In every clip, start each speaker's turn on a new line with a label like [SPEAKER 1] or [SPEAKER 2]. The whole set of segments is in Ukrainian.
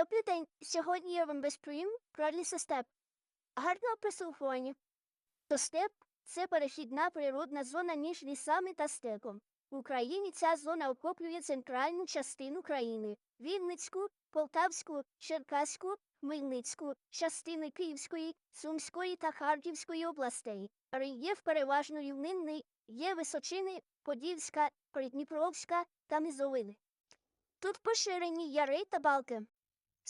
[SPEAKER 1] Добрий день. Сьогодні я вам розповім про лісостеп. Гарного прислухування. То степ це перехідна природна зона між лісами та степом. В Україні ця зона охоплює центральну частину країни Вінницьку, Полтавську, Черкаську, Хмельницьку, частини Київської, Сумської та Харківської областей. Рельєф переважно рівнинний, є височини Подільська, Придніпровська та Низовини. Тут поширені яри та балки.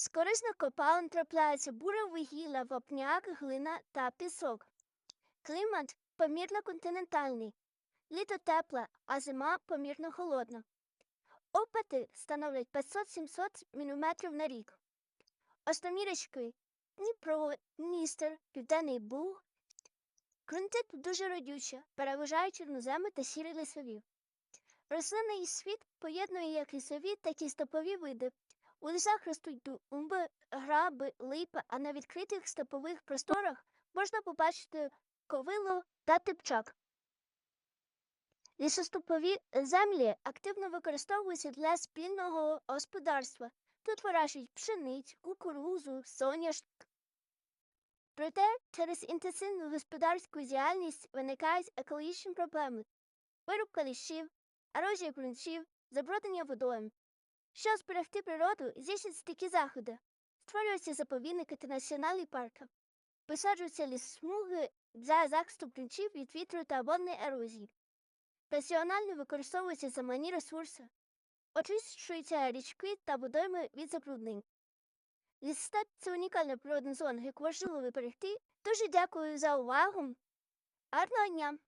[SPEAKER 1] З корисних копалин трапляються буре вугілля, вапняк, глина та пісок. Клімат помірно континентальний. Літо тепле, а зима помірно холодна. Опити становлять 500-700 мм на рік. Основні річки Дніпро, Дністер, Південний Буг. Ґрунти тут дуже родючі, переважають чорноземи та сірі лісові. Рослинний світ поєднує як лісові, так і степові види. У лісах ростуть думби, граби, липи, а на відкритих степових просторах можна побачити ковило та типчак. Лісостепові землі активно використовуються для спільного господарства. Тут вирощують пшеницю, кукурузу, соняшник. Проте через інтенсивну господарську діяльність виникають екологічні проблеми. Вирубка лісів, ерозія ґрунтів, забруднення водою. Щоб зберегти природу, здійснюються такі заходи. Створюються заповідники та національні парки. Висаджуються ліссмуги для захисту ґрунтів від вітру та водної ерозії. Раціонально використовуються замані ресурси. Очищуються річки та водойми від забруднень. Лісстеп – це унікальна природна зона, яку важливо берегти. Дуже дякую за увагу. Гарного дня!